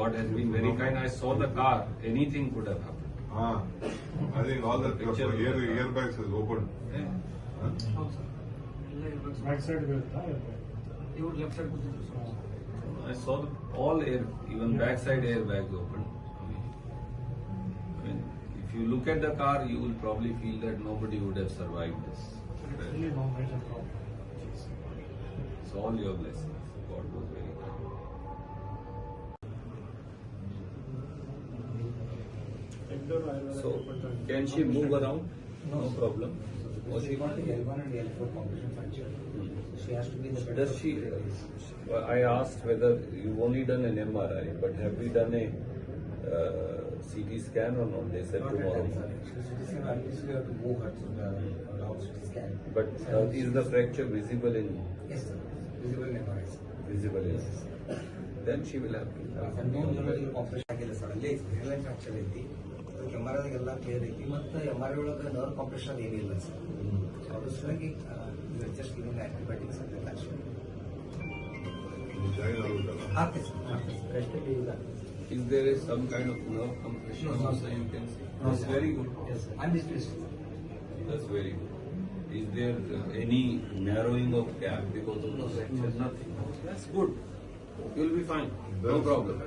God has been very kind. I saw the car. Anything could have happened. Ah, I think all the picture air, airbags is open. Yeah. Huh? Side left side I saw all air, even yeah. backside airbags open. I mean, if you look at the car, you will probably feel that nobody would have survived this. It's all your blessings. God was very kind. So can she move around? No problem. She L1 and L4 combination fracture. Hmm. She has to be the Does she? Uh, I asked whether you've only done an MRI, but have we done a uh, CT scan or not? They said tomorrow. CT scan. Obviously, have to move her to the scan. But is the fracture visible in? Yes, sir. Visible in MRI. Visible in. Then she will have to. Have no, no, no, no. Hairline fracture ಐತಿ M R ಐದಾಗೆಲ್ಲ clear ಐತಿ ಮತ್ತು M R I ಒಳಗೆ nerve compression ಏನಿಲ್ಲ sir ಅದ್ರ ಸಲುವಾಗಿ just giving antibiotics ಅಂತ ಅಷ್ಟೇ join ಆಗುತ್ತಲ್ಲ ಆಗ್ತದೆ ಸರ್ ಆಗ್ತದೆ ಸರ್ ರೆಸ್ಟಲ್ಲಿ ಇಲ್ಲ Is there is some kind of nerve compression No, no, also sir. you can see? No, That's sir. very good. Yes, sir. I'm displeased. That's very good. Is there uh, any narrowing of gap because of the fracture? Nothing. That's good. You'll be fine. No That's- problem.